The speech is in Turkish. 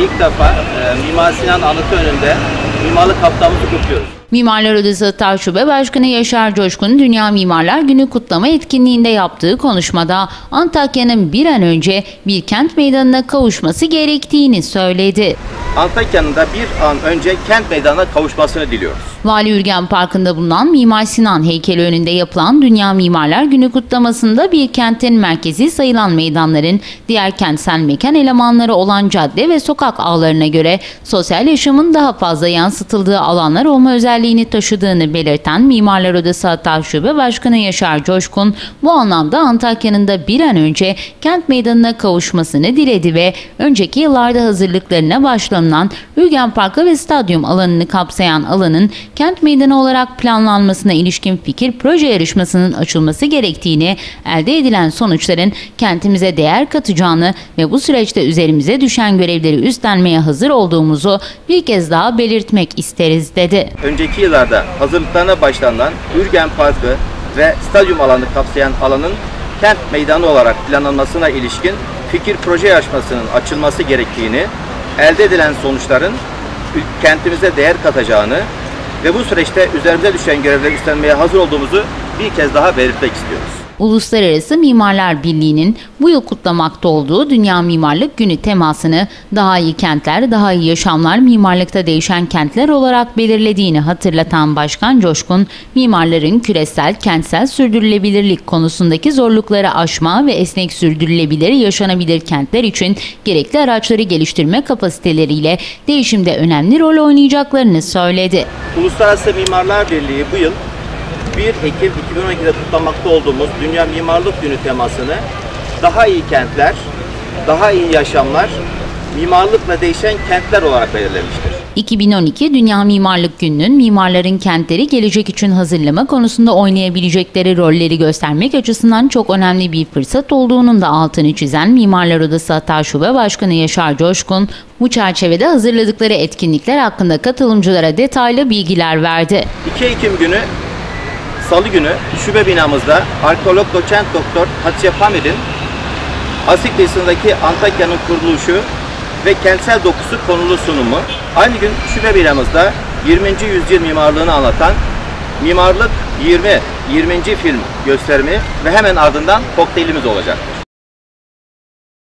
ilk defa e, Mimar Sinan Anıtı önünde mimarlık haftamızı kutluyoruz. Mimarlar Odası Şube Başkanı Yaşar Coşkun Dünya Mimarlar Günü kutlama etkinliğinde yaptığı konuşmada Antakya'nın bir an önce bir kent meydanına kavuşması gerektiğini söyledi. Antakya'nın da bir an önce kent meydanına kavuşmasını diliyoruz. Vali Ürgen Parkı'nda bulunan Mimar Sinan heykeli önünde yapılan Dünya Mimarlar Günü kutlamasında bir kentin merkezi sayılan meydanların diğer kentsel mekan elemanları olan cadde ve sokak ağlarına göre sosyal yaşamın daha fazla yansıtıldığı alanlar olma özelliğini taşıdığını belirten Mimarlar Odası Hatay Şube Başkanı Yaşar Coşkun bu anlamda Antakya'nın da bir an önce kent meydanına kavuşmasını diledi ve önceki yıllarda hazırlıklarına başlanılan Ürgen Parkı ve stadyum alanını kapsayan alanın kent meydanı olarak planlanmasına ilişkin fikir proje yarışmasının açılması gerektiğini, elde edilen sonuçların kentimize değer katacağını ve bu süreçte üzerimize düşen görevleri üstlenmeye hazır olduğumuzu bir kez daha belirtmek isteriz dedi. Önceki yıllarda hazırlıklarına başlanılan Ürgen Parkı ve stadyum alanı kapsayan alanın kent meydanı olarak planlanmasına ilişkin fikir proje yarışmasının açılması gerektiğini, elde edilen sonuçların kentimize değer katacağını ve bu süreçte üzerimize düşen görevleri üstlenmeye hazır olduğumuzu bir kez daha belirtmek istiyoruz. Uluslararası Mimarlar Birliği'nin bu yıl kutlamakta olduğu Dünya Mimarlık Günü temasını daha iyi kentler, daha iyi yaşamlar mimarlıkta değişen kentler olarak belirlediğini hatırlatan Başkan Coşkun, mimarların küresel, kentsel sürdürülebilirlik konusundaki zorlukları aşma ve esnek sürdürülebilir, yaşanabilir kentler için gerekli araçları geliştirme kapasiteleriyle değişimde önemli rol oynayacaklarını söyledi. Uluslararası Mimarlar Birliği bu yıl 1 Ekim 2012'de kutlamakta olduğumuz Dünya Mimarlık Günü temasını daha iyi kentler, daha iyi yaşamlar, mimarlıkla değişen kentler olarak belirlemiştir. 2012 Dünya Mimarlık Günü'nün mimarların kentleri gelecek için hazırlama konusunda oynayabilecekleri rolleri göstermek açısından çok önemli bir fırsat olduğunun da altını çizen Mimarlar Odası Hatay Şube Başkanı Yaşar Coşkun, bu çerçevede hazırladıkları etkinlikler hakkında katılımcılara detaylı bilgiler verdi. 2 Ekim günü Salı günü şube binamızda arkeolog doçent doktor Hatice Pamir'in Asik kıyısındaki Antakya'nın kuruluşu ve kentsel dokusu konulu sunumu. Aynı gün şube binamızda 20. yüzyıl mimarlığını anlatan Mimarlık 20 20. film gösterimi ve hemen ardından kokteylimiz olacaktır.